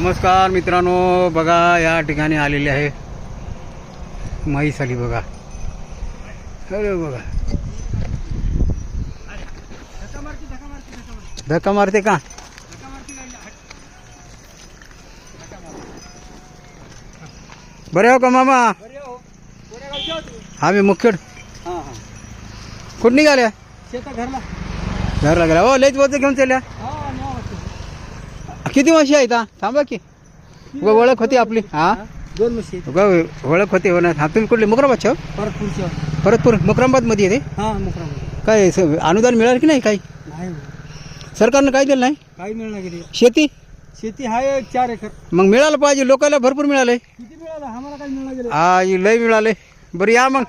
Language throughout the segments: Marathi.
नमस्कार मित्रांनो बघा या ठिकाणी आलेले आहे म्हैस आली बघा. अरे बघा. धक्का मारते का? बरे हो का मामा? आम्ही मुखेड कुठं निघाल्या? शेता घरला. घरला गेला हो लयच बोलते घेऊन चालल्या हा. किती म्हशी आहेत हा? थांबा की. ओळख होती आपली हा? दोन म्हशी आहेत. उगा ओळख होती हो ना? हा तुम्ही कुठले? मुकराबाद छाव परत पुढच्या मध्ये येते हा काय स- अनुदान मिळालं की नाही काही? नाही हो. सरकारनं काय दिलं नाही? काही मिळणार शेती? शेती आहे एक चार एकर. मग मिळालं पाहिजे लोकांना भरपूर किती मिळालं? आम्हाला काही मिळणार गेले हा ही लय मिळाले बरं या मग.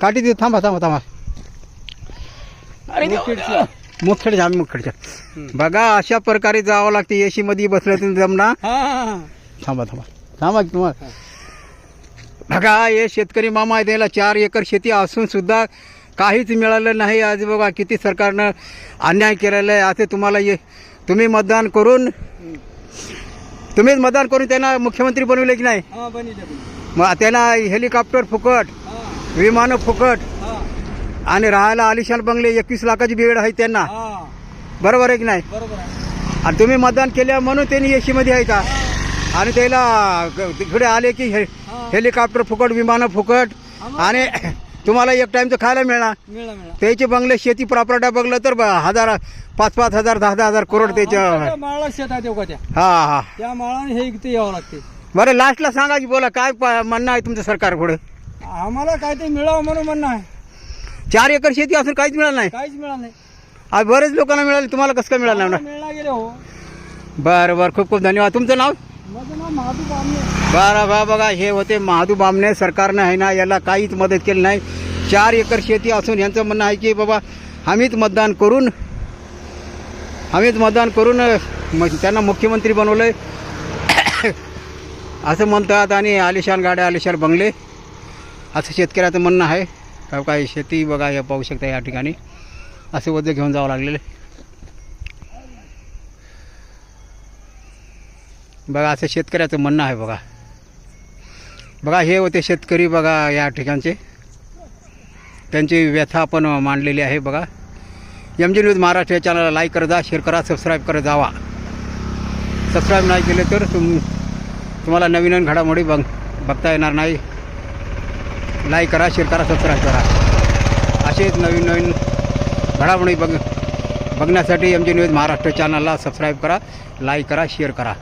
काठी देऊ थांबा थांबा थांबा. मुखेडची. मुखेडच्या आम्ही मुखेडच्या बघा अशा प्रकारे जावं लागते. एसी मध्ये बसलं तर जमना थांबा थांबा. थांबा तुम्हाला. बघा हे शेतकरी मामा आहे त्याला चार एकर शेती असून सुद्धा काहीच मिळालं नाही. आज बघा किती सरकारनं अन्याय केलेला आहे. असे तुम्हाला ये तुम्ही मतदान करून तुम्हीच मतदान करून त्यांना मुख्यमंत्री बनवले की नाही. मग त्यांना हेलिकॉप्टर फुकट विमानं फुकट आणि राहायला आलिशान बंगले एकवीस लाखाची बेड आहे त्यांना. बरोबर आहे की नाही? बरोबर आहे. आणि तुम्ही मतदान केल्या म्हणून त्यांनी एसीमध्ये आहे का? आणि त्याला तिकडे आले की हे. हेलिकॉप्टर फुकट विमानं फुकट आणि तुम्हाला एक टाइमचं खायला मिळणार. मिळा मिळा त्याचे बंगले शेती प्रॉपर्ट्या बघलं तर हजार पाच पाच हजार दहा दहा हजार करोड त्याच्या माळा शेत आहे तेव्हा त्या. हा हा. त्या माळाने हे इथे यावं लागते. बरं लास्टला सांगा की बोला काय प- म्हणणं आहे तुमचं सरकार पुढे? आम्हाला काय ते मिळावं म्हणून म्हणणं आहे. चार एकर शेती असून काहीच मिळालं नाही. काहीच मिळालं नाही. आज बरेच लोकांना मिळाले तुम्हाला कसं काय मिळालं नाही गेले हो. बरं बरं खूप खूप धन्यवाद. तुमचं नाव? माझं नाव महादू बामणे. बरं बा बघा हे होते महादू बामणे. सरकारनं आहे ना याला काहीच मदत केली नाही. चार एकर शेती असून यांचं म्हणणं आहे की बाबा आम्हीच मतदान करून आम्हीच मतदान करून म- त्यांना मुख्यमंत्री बनवलं आहे असं म्हणतात आणि आलिशान गाड्या आलिशान बंगले. असं शेतकऱ्याचं म्हणणं आहे. तर काय शेती बघा हे पाहू शकता या ठिकाणी. असे वद्य घेऊन जावं लागलेले. बघा असं शेतकऱ्याचं म्हणणं आहे बघा. बघा हे होते शेतकरी बघा या ठिकाणचे. त्यांची व्यथा आपण मांडलेली आहे बघा. एम जी न्यूज महाराष्ट्र या चॅनलला लाईक करत जा शेअर करा सबस्क्राईब करत जावा. सबस्क्राईब नाही केले तर तुम तुम्हाला नवीन नवीन घडामोडी बघ बघता येणार नाही. लाईक करा शेअर करा सबस्क्राईब करा. असेच नवीन नवीन घडामोडी बघ बघण्यासाठी एम जी न्यूज महाराष्ट्र चॅनलला सबस्क्राईब करा लाईक करा शेअर करा.